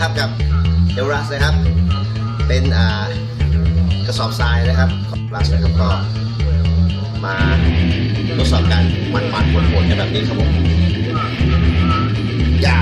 นะครับกับเอลรัสนะครับ เป็นอ่ากระสอบทรายนะครับของรัสนะครับก็มาทดสอบการมันมันๆปวดๆกันแบบนี้ครับผมอย่า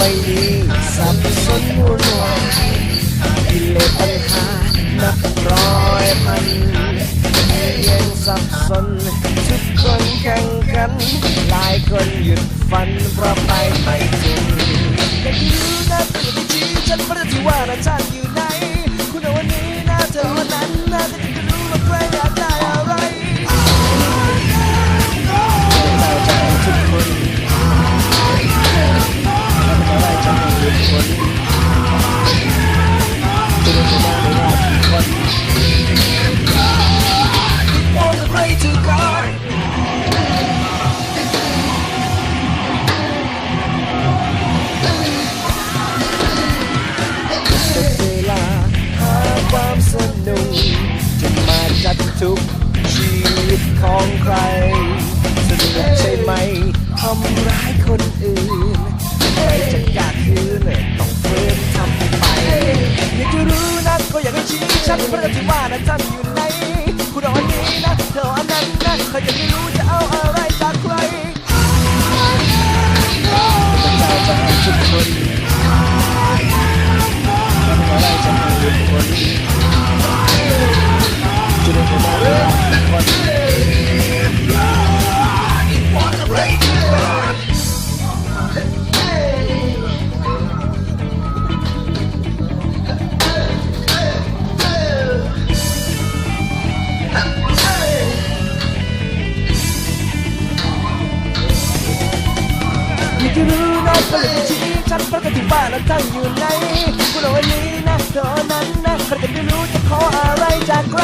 ใบนี้สับสนวุ่นวายกิเลสปัญหานับร้อยพันยังสับสนทุกคนแข่งกันหลายคนหยุดฝันเพราะไปไม่ถึงแต่รู้นะแต่อย่าไปชี้ฉันเพราะที่ว่านะฉันอยู่ คน On the way to God เป็นเวลาหาความสนุกจะมาจัดทุกชีวิตของใคร ที่านะท่านอยู่ไหนคุณเอาอันนี้นะเธอเอาอันนั้นนะใครจะไม่รู้จะเอาอะไรจากใครเป็นเจ้าจะให้ทุกคนอะไรจะให้ทุกคนจะได้ไม่ได้ไม่ได้คนอกจะ รู้นะก็อยจะชี้ชัดเพราะกันที่บ้าเราตั้งอยู่ไหนคุณเอาวันนี้นะตอนนั้นนะใครจะไม่รู้จะขออะไรจากใคร